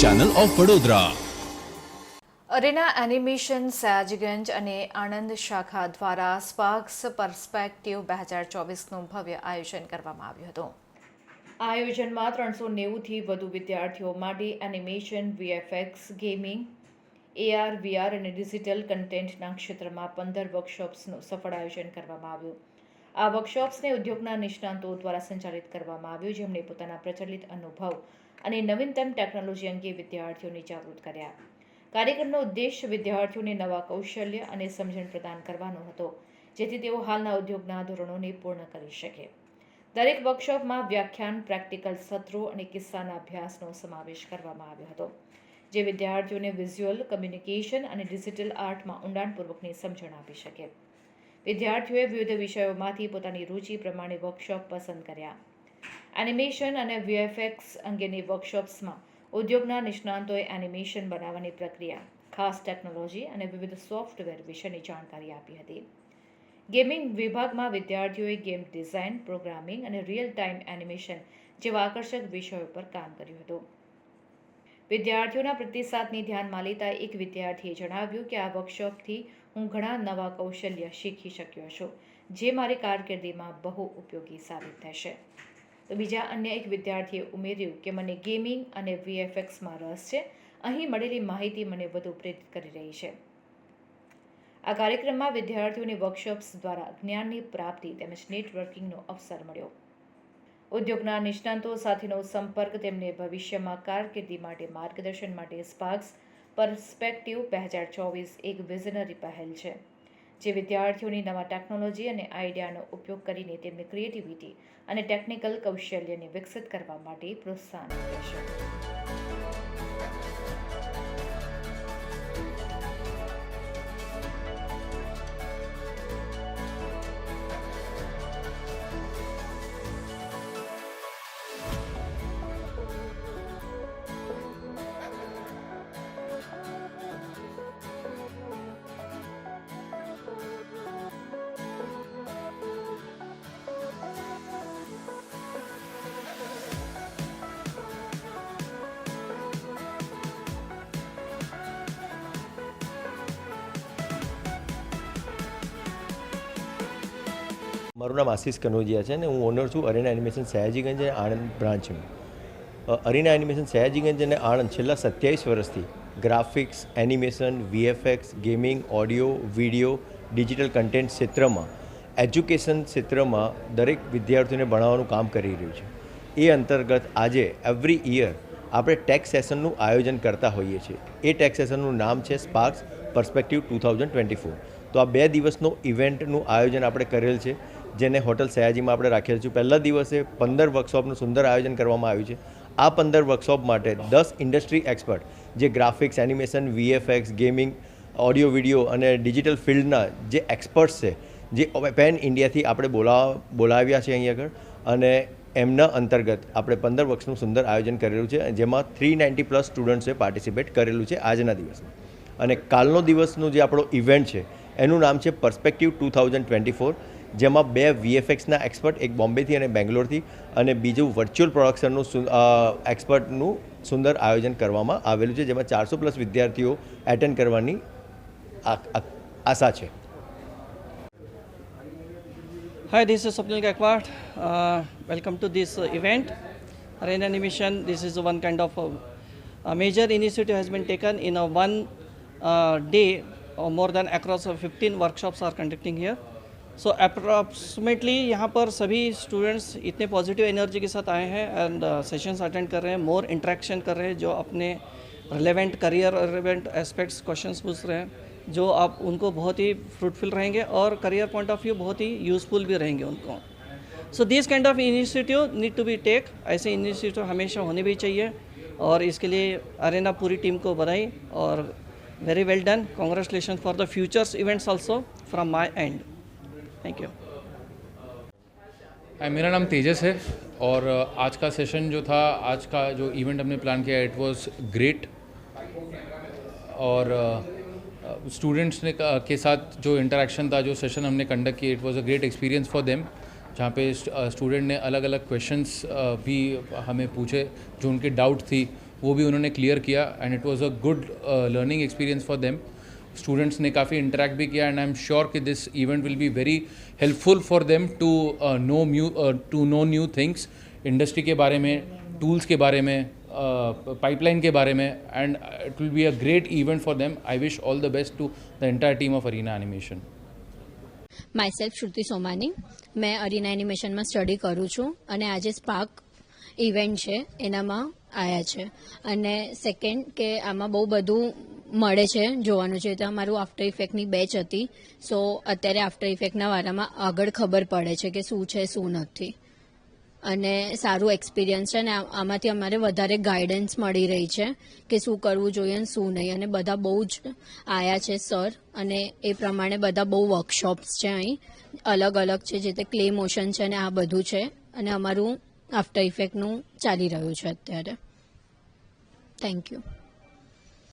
Channel of Vadodara Arena animation Sayajiganj અને આણંદ શાખા દ્વારા સ્પાર્ક્સ પર્સપેક્ટિવ બે હજાર ચોવીસનું ભવ્ય આયોજન કરવામાં આવ્યું હતું. આ આયોજનમાં ત્રણસો નેવુંથી વધુ વિદ્યાર્થીઓ માટે animation VFX gaming AR VR અને ડિજિટલ કન્ટેન્ટના ક્ષેત્રમાં પંદર વર્કશોપ્સનું સફળ આયોજન કરવામાં આવ્યું. આ વર્કશોપ્સને ઉદ્યોગના નિષ્ણાંતો દ્વારા સંચાલિત કરવામાં આવ્યું, જેમણે પોતાના પ્રચલિત અનુભવ અને નવીનતમ ટેકનોલોજી અંગે વિદ્યાર્થીઓને જાગૃત કર્યા. કાર્યક્રમનો ઉદ્દેશ વિદ્યાર્થીઓને નવા કૌશલ્ય અને સમજણ પ્રદાન કરવાનો હતો, જેથી તેઓ હાલના ઉદ્યોગના ધોરણોને પૂર્ણ કરી શકે. દરેક વર્કશોપમાં વ્યાખ્યાન પ્રેક્ટિકલ સત્રો અને કિસ્સાના અભ્યાસનો સમાવેશ કરવામાં આવ્યો હતો, જે વિદ્યાર્થીઓને વિઝ્યુઅલ કમ્યુનિકેશન અને ડિજિટલ આર્ટમાં ઊંડાણપૂર્વકની સમજણ આપી શકે. વિદ્યાર્થીઓએ વિવિધ વિષયોમાંથી પોતાની રુચિ પ્રમાણે વર્કશોપ પસંદ કર્યા. એનિમેશન અને વીએફએક્સ અંગેની વર્કશોપ્સમાં ઉદ્યોગના નિષ્ણાંતોએ એનિમેશન બનાવવાની પ્રક્રિયા, ખાસ ટેકનોલોજી અને વિવિધ સોફ્ટવેર વિશેની જાણકારી આપી હતી. ગેમિંગ વિભાગમાં વિદ્યાર્થીઓએ ગેમ ડિઝાઇન પ્રોગ્રામિંગ અને રિયલ ટાઈમ એનિમેશન જેવા આકર્ષક વિષયો પર કામ કર્યું હતું. વિદ્યાર્થીઓના પ્રતિસાદની ધ્યાનમાં લેતા એક વિદ્યાર્થીએ જણાવ્યું કે આ વર્કશોપથી હું ઘણા નવા કૌશલ્ય શીખી શક્યો છું, જે મારી કારકિર્દીમાં બહુ ઉપયોગી સાબિત થશે. તો બીજા અન્ય એક વિદ્યાર્થીએ ઉમેર્યું કે મને ગેમિંગ અને વીએફએક્સમાં રસ છે. અહીં મળેલી માહિતી મને વધુ પ્રેરિત કરી રહી છે. આ કાર્યક્રમમાં વિદ્યાર્થીઓને વર્કશોપ્સ દ્વારા જ્ઞાનની પ્રાપ્તિ તેમજ નેટવર્કિંગનો અવસર મળ્યો. ઉદ્યોગના નિષ્ણાંતો સાથેનો સંપર્ક તેમને ભવિષ્યમાં કારકિર્દી માટે માર્ગદર્શન માટે સ્પાર્ક્સ પર્સપેક્ટિવ બે હજાર ચોવીસ એક વિઝનરી પહેલ છે, જે વિદ્યાર્થીઓની નવા ટેકનોલોજી અને આઈડિયાનો ઉપયોગ કરીને તેમની ક્રિએટિવિટી અને ટેકનિકલ કૌશલ્યને વિકસિત કરવા માટે પ્રોત્સાહન આપે છે. મારું નામ આશીષ કનોજિયા છે ને હું ઓનર છું અરીના એનિમેશન સયાજીગંજ અને આણંદ બ્રાન્ચનું અ, અરીના એનિમેશન સયાજીગંજ અને આણંદ છેલ્લા સત્યાવીસ વર્ષથી graphics animation VFX gaming audio video digital content ક્ષેત્રમાં એજ્યુકેશન ક્ષેત્રમાં દરેક વિદ્યાર્થીઓને ભણાવવાનું કામ કરી રહ્યું છે. એ અંતર્ગત આજે એવરી ઇયર આપણે ટેક્સ સેશનનું આયોજન કરતા હોઈએ છીએ. એ ટેક્સ સેશનનું નામ છે sparks perspective two thousand twenty four તો આ બે દિવસનો ઇવેન્ટનું આયોજન આપણે કરેલ છે. જેને હોટલ સયાજીમાં આપણે રાખેલ છું. પહેલા દિવસે પંદર વર્કશોપનું સુંદર આયોજન કરવામાં આવ્યું છે. આ પંદર વર્કશોપ માટે દસ ઇન્ડસ્ટ્રી એક્સપર્ટ જે graphics animation VFX gaming audio video અને ડિજિટલ ફિલ્ડના જે એક્સપર્ટ્સ છે, જે પેન ઇન્ડિયાથી આપણે બોલાવ બોલાવ્યા છે અહીં આગળ અને એમના અંતર્ગત આપણે પંદર વર્ષનું સુંદર આયોજન કરેલું છે. જેમાં થ્રી નાઇન્ટી પ્લસ સ્ટુડન્ટ્સે પાર્ટિસિપેટ કરેલું છે આજના દિવસમાં. અને કાલનો દિવસનું જે આપણો ઇવેન્ટ છે, એનું નામ છે perspective two thousand twenty four જેમાં બે વીએફએક્સના એક્સપર્ટ એક બોમ્બેથી અને બેંગ્લોરથી અને બીજું વર્ચ્યુઅલ પ્રોડક્શનનું અ, એક્સપર્ટનું સુંદર આયોજન કરવામાં આવેલું છે જેમાં ચારસો પ્લસ વિદ્યાર્થીઓ એટેન્ડ કરવાની આશા છે. Uh, to this uh, event. Rain Animation, this is one kind of uh, a major initiative has been taken in a one uh, day or more than across uh, 15 workshops are conducting here. So, approximately यहाँ पर सभी students इतने positive energy के साथ आए हैं and sessions attend कर रहे हैं मोर इंट्रैक्शन कर रहे हैं, जो अपने relevant career relevant aspects questions पूछ रहे हैं, जो आप, उनको बहुत ही फ्रूटफुल रहेंगे और करियर पॉइंट ऑफ़ व्यू बहुत ही यूजफुल भी रहेंगे उनको। So this kind of initiative need to be take ऐसे इनिशिएटिव हमेशा होने भी चाहिए और इसके लिए अरेना पूरी टीम को बधाई और very well done congratulation for the futures events also from my and thank you hi मेरा नाम तेजस है और आज का सेशन जो था, आज का जो इवेंट हमने प्लान किया इट वाज ग्रेट और स्टूडेंट्स ने का- साथ जो इंटरेक्शन था, जो सेशन हमने कंडक्ट किया it was a great experience for them जहाँ पे स्टूडेंट ने अलग अलग क्वेश्चंस भी हमें पूछे, जो उनके डाउट थी, वो भी उन्होंने क्लियर किया and it was a good learning experience for them students ने काफ़ी इंटरेक्ट भी किया एंड आई एम श्योर कि this event will be very helpful for them to know new to know new things industry के बारे में tools के बारे में पाइपलाइन के बारे में and it will be a great event for them I wish all the best to the entire team of Arena animation myself Shruti Somani મેં અરીના એનિમેશનમાં સ્ટડી કરું છું અને આજે સ્પાર્ક ઇવેન્ટ છે એનામાં આવ્યા છે અને સેકન્ડ કે આમાં બહુ બધું મળે છે, જોવાનું છે. તો અમારું આફ્ટર ઇફેક્ટની બેચ હતી. સો અત્યારે આફ્ટર ઇફેક્ટના વારામાં આગળ ખબર પડે છે કે શું છે, શું નથી. અને સારું એક્સપિરિયન્સ છે ને આમાંથી અમારે વધારે ગાઈડન્સ મળી રહી છે કે શું કરવું જોઈએ અને શું નહીં. અને બધા બહુ જ આયા છે સર અને એ પ્રમાણે બધા બહુ વર્કશોપ્સ છે અહીં. અલગ અલગ છે, જે તે ક્લે મોશન છે અને આ બધું છે. અને અમારું આફ્ટર ઇફેક્ટનું ચાલી રહ્યું છે અત્યારે. Thank you